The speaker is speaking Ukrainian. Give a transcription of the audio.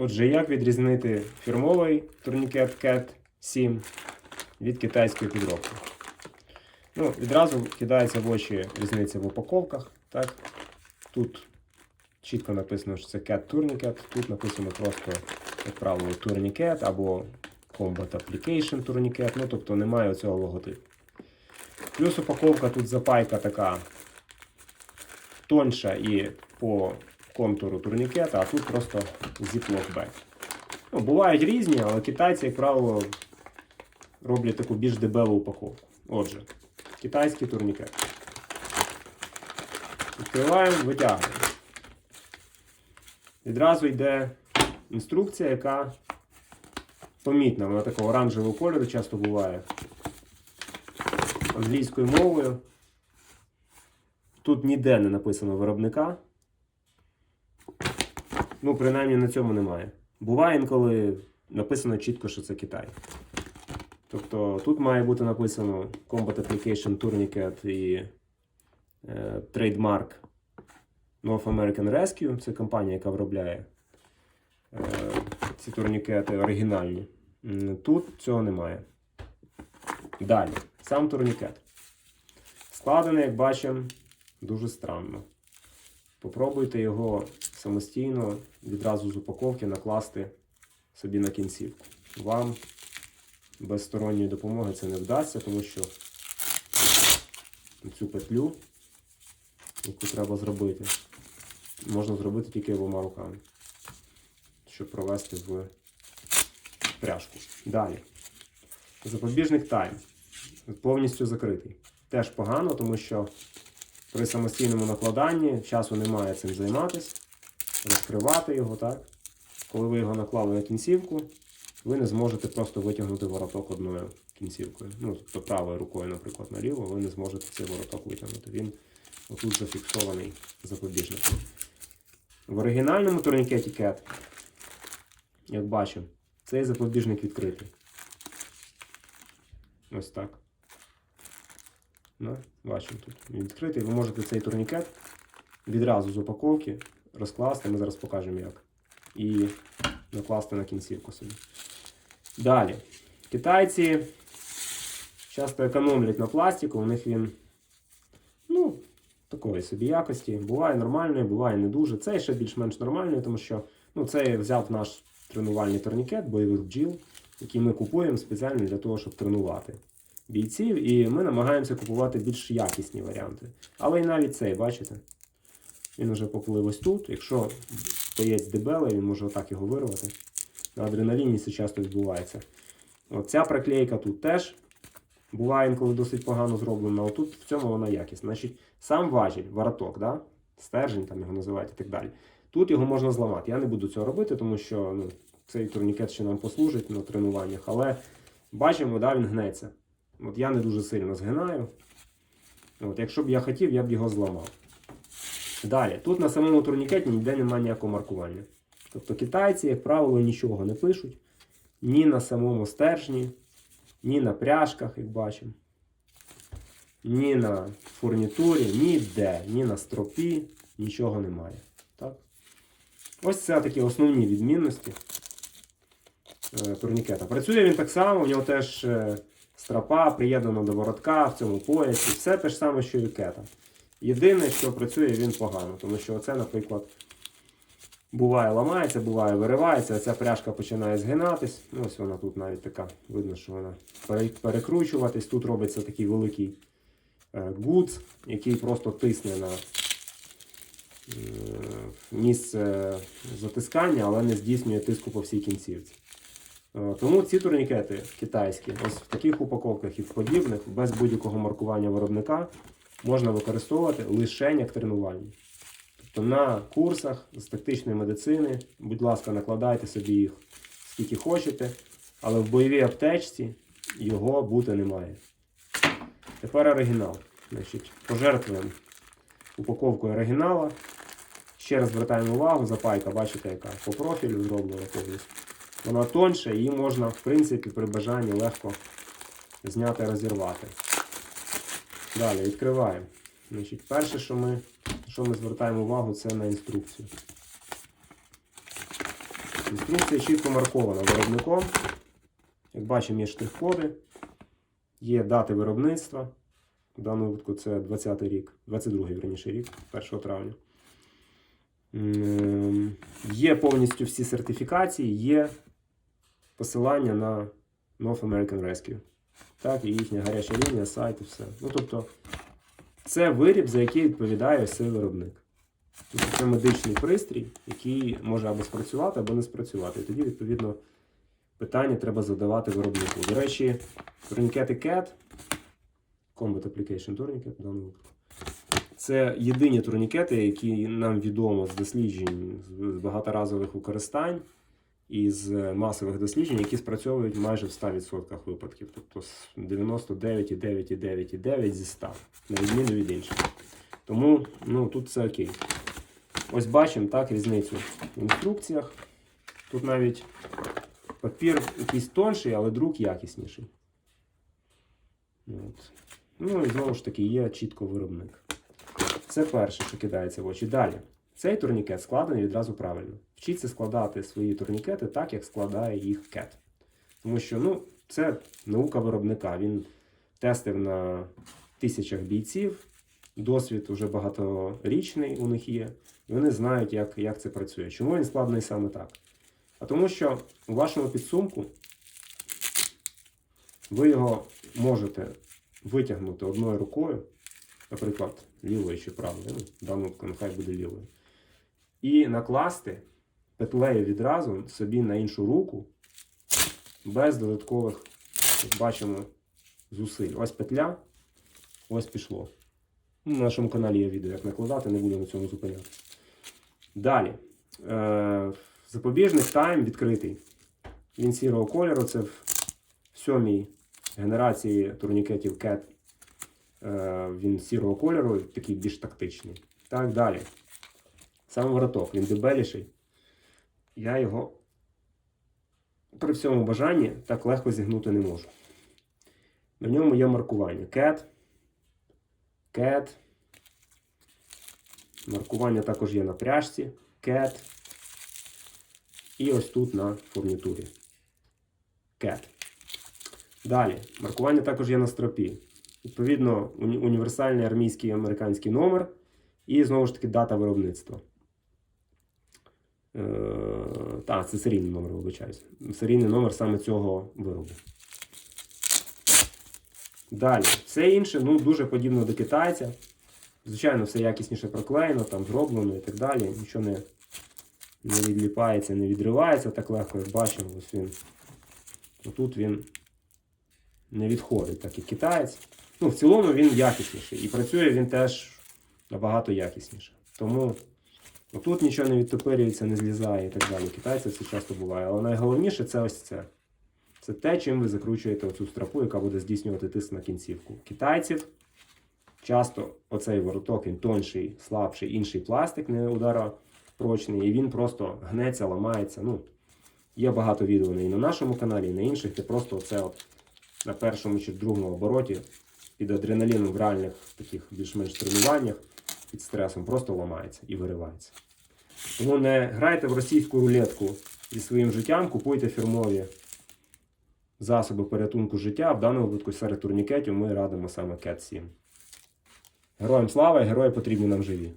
Отже, як відрізнити фірмовий турнікет CAT 7 від китайської підробки? Ну, відразу кидається в очі різниця в упаковках. Так? Тут чітко написано, що це CAT Tourniquet, тут написано просто, як правило, Tourniquet або Combat Application Tourniquet, ну тобто немає цього логотипу. Плюс упаковка тут запайка така тонша і по контуру турнікета, а тут просто ziploc bag. Ну, бувають різні, але китайці, як правило, роблять таку більш дебелу упаковку. Отже, китайський турнікет. Відкриваємо, витягуємо. Відразу йде інструкція, яка помітна. Вона такого оранжевого кольору часто буває. Англійською мовою. Тут ніде не написано виробника. Ну, принаймні на цьому немає. Буває інколи написано чітко, що це Китай. Тобто тут має бути написано Combat Application Tourniquet і трейдмарк North American Rescue. Це компанія, яка виробляє е, ці турнікети оригінальні. Тут цього немає. Далі, сам турнікет. Складений, як бачимо, дуже странно. Попробуйте його самостійно відразу з упаковки накласти собі на кінцівку. Вам без сторонньої допомоги це не вдасться, тому що цю петлю, яку треба зробити, можна зробити тільки обома руками, щоб провести в пряжку. Далі. Запобіжник тайм. Повністю закритий. Теж погано, тому що при самостійному накладанні часу немає цим займатися, розкривати його, так? Коли ви його наклали на кінцівку, ви не зможете просто витягнути вороток одною кінцівкою. Ну, тобто правою рукою, наприклад, наліво, ви не зможете цей вороток витягнути. Він отут зафіксований запобіжником. В оригінальному турнікеті CAT, як бачимо, цей запобіжник відкритий. Ось так. Ну, бачимо тут. Він відкритий. Ви можете цей турнікет відразу з упаковки розкласти. Ми зараз покажемо як. І накласти на кінцівку собі. Далі. Китайці часто економлять на пластику, у них він ну, такої собі якості. Буває нормальний, буває не дуже. Цей ще більш-менш нормальний, тому що ну, цей взяв наш тренувальний турнікет бойових бджіл, який ми купуємо спеціально для того, щоб тренувати бійців, і ми намагаємося купувати більш якісні варіанти. Але і навіть цей, бачите? Він вже поплив ось тут. Якщо боєць дебелий, він може отак його вирвати. На адреналіні це часто відбувається. От ця приклейка тут теж буває інколи досить погано зроблена, а тут в цьому вона якісна. Значить, сам важіль, вороток, да? стержень там його називають і так далі. Тут його можна зламати. Я не буду цього робити, тому що ну, цей турнікет ще нам послужить на тренуваннях, але бачимо, да, він гнеться. От я не дуже сильно згинаю. От, якщо б я хотів, я б його зламав. Далі, тут на самому турнікеті ніде немає ніякого маркування. Тобто китайці, як правило, нічого не пишуть ні на самому стержні, ні на пряжках, як бачимо, ні на фурнітурі, ніде, ні на стропі, нічого немає. Так? Ось це такі основні відмінності е, турнікета. Працює він так само, у нього теж е, стропа приєднана до воротка в цьому поясі. Все те ж саме, що і кета. Єдине, що працює він погано, тому що оце, наприклад, буває ламається, буває виривається, а ця пряжка починає згинатись. Ну, ось вона тут навіть така, видно, що вона перекручуватись. Тут робиться такий великий е, гудз, який просто тисне на е, місце затискання, але не здійснює тиску по всій кінцівці. Е, Тому ці турнікети китайські, ось в таких упаковках і в подібних, без будь-якого маркування виробника, можна використовувати лише як тренувальні. Тобто на курсах з тактичної медицини, будь ласка, накладайте собі їх скільки хочете, але в бойовій аптечці його бути не має. Тепер оригінал. Значить, пожертвуємо упаковкою оригінала. Ще раз звертаємо увагу, запайка, бачите, яка по профілю зроблена повністю. Вона тонша, її можна, в принципі, при бажанні легко зняти розірвати. Далі відкриваємо. Значить, перше, що ми, що ми звертаємо увагу, це на інструкцію. Інструкція чітко маркована виробником. Як бачимо, є штрих-коди, є дати виробництва. В даному випадку це 20-й рік, 22-й верніше рік, 1 травня. Є повністю всі сертифікації, є посилання на North American Rescue. Так, і їхня гаряча лінія, сайт і все. Ну, тобто, це виріб, за який відповідає цей виробник. Тобто це медичний пристрій, який може або спрацювати, або не спрацювати. І тоді, відповідно, питання треба задавати виробнику. До речі, турнікети CAT, Combat Application Tourniquet, в даному випадку, це єдині турнікети, які нам відомо з досліджень з багаторазових використань і з масових досліджень, які спрацьовують майже в 100% випадків, тобто 99,9,9,9 зі 100, на відміну від інших. Тому ну, тут все окей. Ось бачимо так різницю в інструкціях. Тут навіть папір якийсь тонший, але друк якісніший. От. Ну і знову ж таки є чітко виробник. Це перше, що кидається в очі. Далі. Цей турнікет складений відразу правильно. Вчіться складати свої турнікети так, як складає їх кет. Тому що ну, це наука виробника. Він тестив на тисячах бійців, досвід вже багаторічний у них є. І вони знають, як, як це працює. Чому він складений саме так? А тому що у вашому підсумку ви його можете витягнути одною рукою, наприклад, лівою чи правою, ну, в даному нехай буде лівою, і накласти петлею відразу собі на іншу руку без додаткових, як бачимо, зусиль. Ось петля, ось пішло. Ну, На нашому каналі є відео, як накладати, не буду на цьому зупинятися. Далі. Е, запобіжник тайм відкритий. Він сірого кольору. Це в сьомій генерації турнікетів CAT. Е, він сірого кольору, такий більш тактичний. Так, далі. Сам вороток, він дебеліший. Я його при всьому бажанні так легко зігнути не можу. На ньому є маркування CAT. CAT. Маркування також є на пряжці. CAT. І ось тут на фурнітурі. CAT. Далі. Маркування також є на стропі. Відповідно, універсальний армійський американський номер. І знову ж таки дата виробництва. Е, так, це серійний номер, вибачаюсь. Серійний номер саме цього виробу. Далі, все інше ну, дуже подібно до китайця. Звичайно, все якісніше проклеєно, там зроблено і так далі. Нічого не, не відліпається, не відривається так легко, як бачимо. Ось він. Отут він не відходить, так як китаєць. Ну, в цілому він якісніший. І працює він теж набагато якісніше. Тому отут нічого не відтопирюється, не злізає і так далі. Китайців це часто буває. Але найголовніше це ось це. Це те, чим ви закручуєте оцю стропу, яка буде здійснювати тиск на кінцівку. Китайців часто оцей вороток він тонший, слабший, інший пластик, не ударопрочний, і він просто гнеться, ламається. Ну, є багато відео і на нашому каналі, і на інших, де просто оце от на першому чи другому обороті під адреналіном в реальних таких більш-менш тренуваннях під стресом просто ламається і виривається. Тому не грайте в російську рулетку зі своїм життям, купуйте фірмові засоби порятунку життя. В даному випадку серед турнікетів ми радимо саме CAT 7. Героям слава і герої потрібні нам живі.